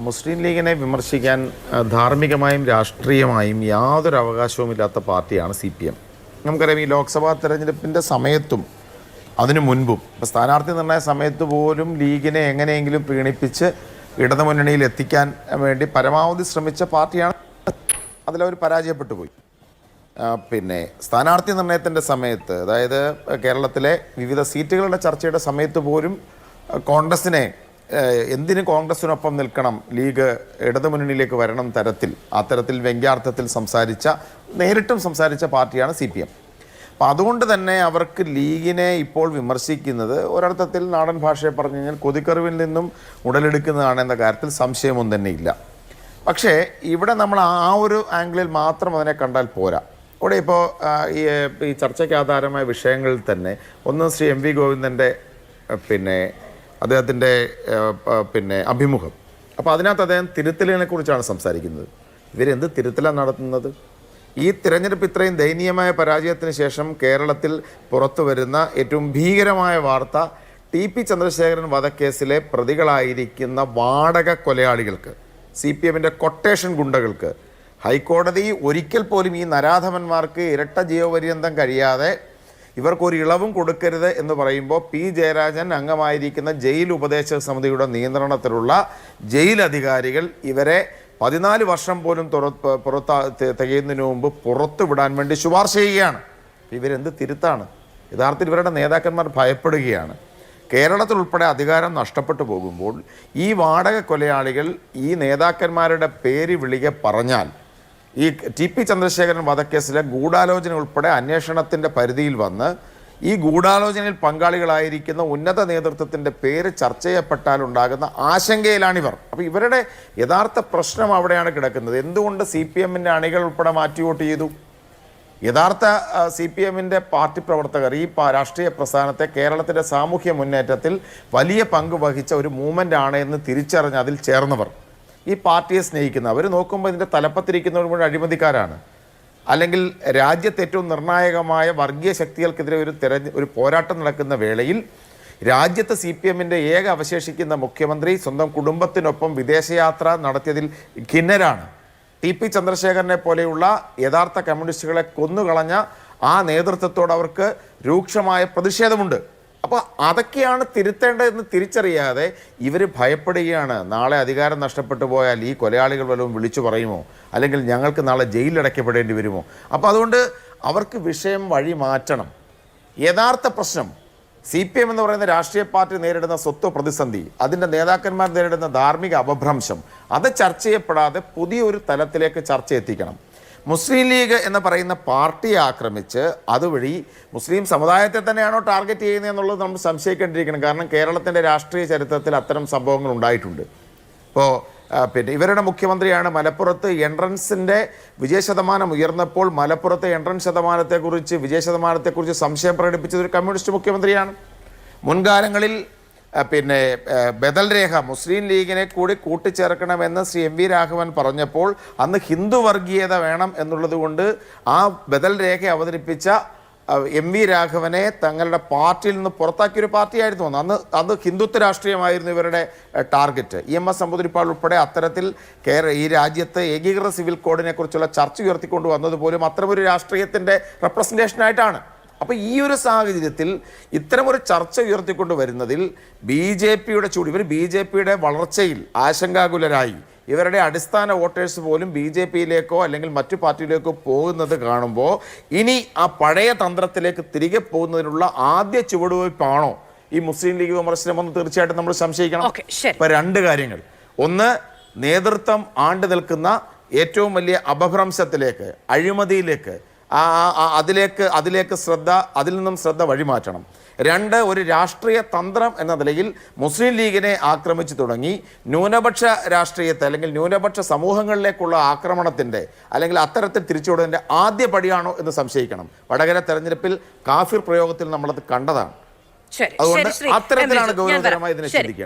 മുസ്ലിം ലീഗിനെ വിമർശിക്കാൻ ധാർമ്മികമായും രാഷ്ട്രീയമായും യാതൊരു അവകാശവുമില്ലാത്ത പാർട്ടിയാണ് സി പി എം. നമുക്കറിയാം ഈ ലോക്സഭാ തെരഞ്ഞെടുപ്പിന്റെ സമയത്തും അതിനു മുൻപും ഇപ്പോൾ സ്ഥാനാർത്ഥി നിർണയ സമയത്ത് പോലും ലീഗിനെ എങ്ങനെയെങ്കിലും പ്രീണിപ്പിച്ച് ഇടതുമുന്നണിയിൽ എത്തിക്കാൻ വേണ്ടി പരമാവധി ശ്രമിച്ച പാർട്ടിയാണ് അതിലവർ പരാജയപ്പെട്ടു പോയി. പിന്നെ സ്ഥാനാർത്ഥി നിർണയത്തിന്റെ സമയത്ത് അതായത് കേരളത്തിലെ വിവിധ സീറ്റുകളുടെ ചർച്ചയുടെ സമയത്ത് പോലും കോൺഗ്രസിനെ എന്തിന് കോൺഗ്രസിനൊപ്പം നിൽക്കണം? ലീഗ് ഇടതുമുന്നണിയിലേക്ക് വരണം തരത്തിൽ. അത്തരത്തിൽ വ്യംഗ്യാർത്ഥത്തിൽ സംസാരിച്ച നേരിട്ടും സംസാരിച്ച പാർട്ടിയാണ് സി പി എം. അപ്പം അതുകൊണ്ട് തന്നെ അവർക്ക് ലീഗിനെ ഇപ്പോൾ വിമർശിക്കുന്നത് ഒരർത്ഥത്തിൽ നാടൻ ഭാഷയെ പറഞ്ഞു കഴിഞ്ഞാൽ കൊതിക്കറിവിൽ നിന്നും ഉടലെടുക്കുന്നതാണ് എന്ന കാര്യത്തിൽ സംശയമൊന്നും തന്നെ ഇല്ല പക്ഷേ ഇവിടെ നമ്മൾ ആ ഒരു ആംഗിളിൽ മാത്രം അതിനെ കണ്ടാൽ പോരാ. ഇവിടെ ഇപ്പോൾ ഈ ഈ ചർച്ചയ്ക്ക് ആധാരമായ വിഷയങ്ങളിൽ തന്നെ ഒന്ന് ശ്രീ എം വി ഗോവിന്ദന്റെ പിന്നെ അദ്ദേഹത്തിന്റെ പിന്നെ അഭിമുഖം. അപ്പോൾ അതിനകത്ത് അദ്ദേഹം തിരുത്തലിനെ കുറിച്ചാണ് സംസാരിക്കുന്നത്. ഇവരെന്ത് തിരുത്തലാണ് നടത്തുന്നത്? ഈ തിരഞ്ഞെടുപ്പ് ഇത്രയും ദയനീയമായ പരാജയത്തിന് ശേഷം കേരളത്തിൽ പുറത്തു വരുന്ന ഏറ്റവും ഭീകരമായ വാർത്ത ടി പി ചന്ദ്രശേഖരൻ വധക്കേസിലെ പ്രതികളായിരിക്കുന്ന വാടക കൊലയാളികൾക്ക് സി പി എമ്മിന്റെ കൊട്ടേഷൻ ഗുണ്ടകൾക്ക് ഹൈക്കോടതി ഒരിക്കൽ പോലും ഈ നരാധമന്മാർക്ക് ഇരട്ട ജീവപര്യന്തം കഴിയാതെ ഇവർക്കൊരു ഇളവും കൊടുക്കരുത് എന്ന് പറയുമ്പോൾ പി ജയരാജൻ അംഗമായിരിക്കുന്ന ജയിൽ ഉപദേശക സമിതിയുടെ നിയന്ത്രണത്തിലുള്ള ജയിൽ അധികാരികൾ ഇവരെ പതിനാല് വർഷം പോലും പുറത്ത് തികയുന്നതിന് മുമ്പ് പുറത്തു വിടാൻ വേണ്ടി ശുപാർശ ചെയ്യുകയാണ്. ഇവരെന്ത് തിരുത്താണ്? യഥാർത്ഥത്തിൽ ഇവരുടെ നേതാക്കന്മാർ ഭയപ്പെടുകയാണ്. കേരളത്തിൽ ഉൾപ്പെടെ അധികാരം നഷ്ടപ്പെട്ടു പോകുമ്പോൾ ഈ വാടക കൊലയാളികൾ ഈ നേതാക്കന്മാരുടെ പേര് വിളിക പറഞ്ഞാൽ ഈ ടി പി ചന്ദ്രശേഖരൻ വധക്കേസിലെ ഗൂഢാലോചന ഉൾപ്പെടെ അന്വേഷണത്തിന്റെ പരിധിയിൽ വന്ന് ഈ ഗൂഢാലോചനയിൽ പങ്കാളികളായിരിക്കുന്ന ഉന്നത നേതൃത്വത്തിന്റെ പേര് ചർച്ച ചെയ്യപ്പെട്ടാൽ ഉണ്ടാകുന്ന ആശങ്കയിലാണിവർ. അപ്പോൾ ഇവരുടെ യഥാർത്ഥ പ്രശ്നം അവിടെയാണ് കിടക്കുന്നത്. എന്തുകൊണ്ട് സി പി എമ്മിന്റെ അണികൾ ഉൾപ്പെടെ മാറ്റി വോട്ട് ചെയ്തു? യഥാർത്ഥ സി പി എമ്മിന്റെ പാർട്ടി പ്രവർത്തകർ ഈ രാഷ്ട്രീയ പ്രസ്ഥാനത്തെ കേരളത്തിന്റെ സാമൂഹ്യ മുന്നേറ്റത്തിൽ വലിയ പങ്ക് വഹിച്ച ഒരു മൂവ്മെന്റ് ആണ് എന്ന് തിരിച്ചറിഞ്ഞ് അതിൽ ചേർന്നവർ. ഈ പാർട്ടിയെ സ്നേഹിക്കുന്ന അവർ നോക്കുമ്പോൾ ഇതിന്റെ തലപ്പത്തിരിക്കുന്നവർ മുഴുവൻ അഴിമതിക്കാരാണ്. അല്ലെങ്കിൽ രാജ്യത്ത് ഏറ്റവും നിർണായകമായ വർഗീയ ശക്തികൾക്കെതിരെ ഒരു തെരഞ്ഞ് ഒരു പോരാട്ടം നടക്കുന്ന വേളയിൽ രാജ്യത്ത് സി പി എമ്മിന്റെ ഏക അവശേഷിക്കുന്ന മുഖ്യമന്ത്രി സ്വന്തം കുടുംബത്തിനൊപ്പം വിദേശയാത്ര നടത്തിയതിൽ ഖിന്നരാണ്. ടി പി ചന്ദ്രശേഖരനെ പോലെയുള്ള യഥാർത്ഥ കമ്മ്യൂണിസ്റ്റുകളെ കൊന്നുകളഞ്ഞ ആ നേതൃത്വത്തോട് അവർക്ക് രൂക്ഷമായ പ്രതിഷേധമുണ്ട്. അപ്പോൾ അതൊക്കെയാണ് തിരുത്തേണ്ടതെന്ന് തിരിച്ചറിയാതെ ഇവർ ഭയപ്പെടുകയാണ്. നാളെ അധികാരം നഷ്ടപ്പെട്ടു പോയാൽ ഈ കൊലയാളികൾ വല്ലതും വിളിച്ചു പറയുമോ? അല്ലെങ്കിൽ ഞങ്ങൾക്ക് നാളെ ജയിലിലടയ്ക്കപ്പെടേണ്ടി വരുമോ? അപ്പോൾ അതുകൊണ്ട് അവർക്ക് വിഷയം വഴി മാറ്റണം. യഥാർത്ഥ പ്രശ്നം സി പി എം എന്ന് പറയുന്ന രാഷ്ട്രീയ പാർട്ടി നേരിടുന്ന സ്വത്വ പ്രതിസന്ധി അതിന്റെ നേതാക്കന്മാർ നേരിടുന്ന ധാർമ്മിക അപഭ്രംശം അത് ചർച്ച ചെയ്യപ്പെടാതെ പുതിയൊരു തലത്തിലേക്ക് ചർച്ച എത്തിക്കണം. മുസ്ലിം ലീഗ് എന്ന് പറയുന്ന പാർട്ടിയെ ആക്രമിച്ച് അതുവഴി മുസ്ലിം സമുദായത്തെ തന്നെയാണോ ടാർഗറ്റ് ചെയ്യുന്നത് എന്നുള്ളത് നമ്മൾ സംശയിക്കേണ്ടിയിരിക്കണം കാരണം കേരളത്തിന്റെ രാഷ്ട്രീയ ചരിത്രത്തിൽ അത്തരം സംഭവങ്ങൾ ഉണ്ടായിട്ടുണ്ട്. ഇപ്പോൾ പിന്നെ ഇവരുടെ മുഖ്യമന്ത്രിയാണ് മലപ്പുറത്ത് എൻട്രൻസിന്റെ വിജയശതമാനം ഉയർന്നപ്പോൾ മലപ്പുറത്തെ എൻട്രൻസ് ശതമാനത്തെക്കുറിച്ച് വിജയശതമാനത്തെക്കുറിച്ച് സംശയം പ്രകടിപ്പിച്ചത് ഒരു കമ്മ്യൂണിസ്റ്റ് മുഖ്യമന്ത്രിയാണ്. മുൻകാലങ്ങളിൽ പിന്നെ ബദൽ രേഖ മുസ്ലിം ലീഗിനെ കൂടി കൂട്ടിച്ചേർക്കണമെന്ന് ശ്രീ എം വി രാഘവൻ പറഞ്ഞപ്പോൾ അന്ന് ഹിന്ദു വർഗീയത വേണം എന്നുള്ളത് കൊണ്ട് ആ ബദൽ രേഖ അവതരിപ്പിച്ച എം വി രാഘവനെ തങ്ങളുടെ പാർട്ടിയിൽ നിന്ന് പുറത്താക്കിയൊരു പാർട്ടിയായിരുന്നു അന്ന്. അന്ന് ഹിന്ദുത്വ രാഷ്ട്രീയമായിരുന്നു ഇവരുടെ target. E M S Namboodiripad ഉൾപ്പെടെ അത്തരത്തിൽ കേരള ഈ രാജ്യത്ത് ഏകീകൃത സിവിൽ കോഡിനെക്കുറിച്ചുള്ള ചർച്ച ഉയർത്തിക്കൊണ്ട് വന്നത് പോലും അത്തരമൊരു രാഷ്ട്രീയത്തിന്റെ റെപ്രസെന്റേഷനായിട്ടാണ് അപ്പോൾ ഈ ഒരു സാഹചര്യത്തിൽ ഇത്തരമൊരു ചർച്ച ഉയർത്തിക്കൊണ്ട് വരുന്നതിൽ ബി ജെ പിയുടെ ചൂട് ഇവർ ബി ജെ പിയുടെ വളർച്ചയിൽ ആശങ്കാകുലരായി. ഇവരുടെ അടിസ്ഥാന വോട്ടേഴ്സ് പോലും ബി ജെ പിയിലേക്കോ അല്ലെങ്കിൽ മറ്റു പാർട്ടിയിലേക്കോ പോകുന്നത് കാണുമ്പോൾ ഇനി ആ പഴയ തന്ത്രത്തിലേക്ക് തിരികെ പോകുന്നതിനുള്ള ആദ്യ ചുവടുവയ്പ്പാണോ ഈ മുസ്ലിം ലീഗ് വിമർശനം എന്ന് തീർച്ചയായിട്ടും നമ്മൾ സംശയിക്കണം. ഇപ്പം രണ്ട് കാര്യങ്ങൾ. ഒന്ന് നേതൃത്വം ആണ്ടു നിൽക്കുന്ന ഏറ്റവും വലിയ അപഭ്രംശത്തിലേക്ക് അഴിമതിയിലേക്ക് ആ അതിലേക്ക് അതിലേക്ക് ശ്രദ്ധ അതിൽ നിന്നും ശ്രദ്ധ വഴിമാറ്റണം. രണ്ട് ഒരു രാഷ്ട്രീയ തന്ത്രം എന്ന നിലയിൽ മുസ്ലിം ലീഗിനെ ആക്രമിച്ചു തുടങ്ങി. ന്യൂനപക്ഷ രാഷ്ട്രീയത്തെ അല്ലെങ്കിൽ ന്യൂനപക്ഷ സമൂഹങ്ങളിലേക്കുള്ള ആക്രമണത്തിന്റെ അല്ലെങ്കിൽ അത്തരത്തിൽ തിരിച്ചുവിടുന്നതിന്റെ ആദ്യ പടിയാണോ എന്ന് സംശയിക്കണം. വടകര തെരഞ്ഞെടുപ്പിൽ കാഫിർ പ്രയോഗത്തിൽ നമ്മളത് കണ്ടതാണ്. അതുകൊണ്ട് അത്തരത്തിലാണ് ഗൗരവകരമായി ഗൗരവതരമായി ഇതിനെ ശരി. ചിന്തിക്കേണ്ടത്.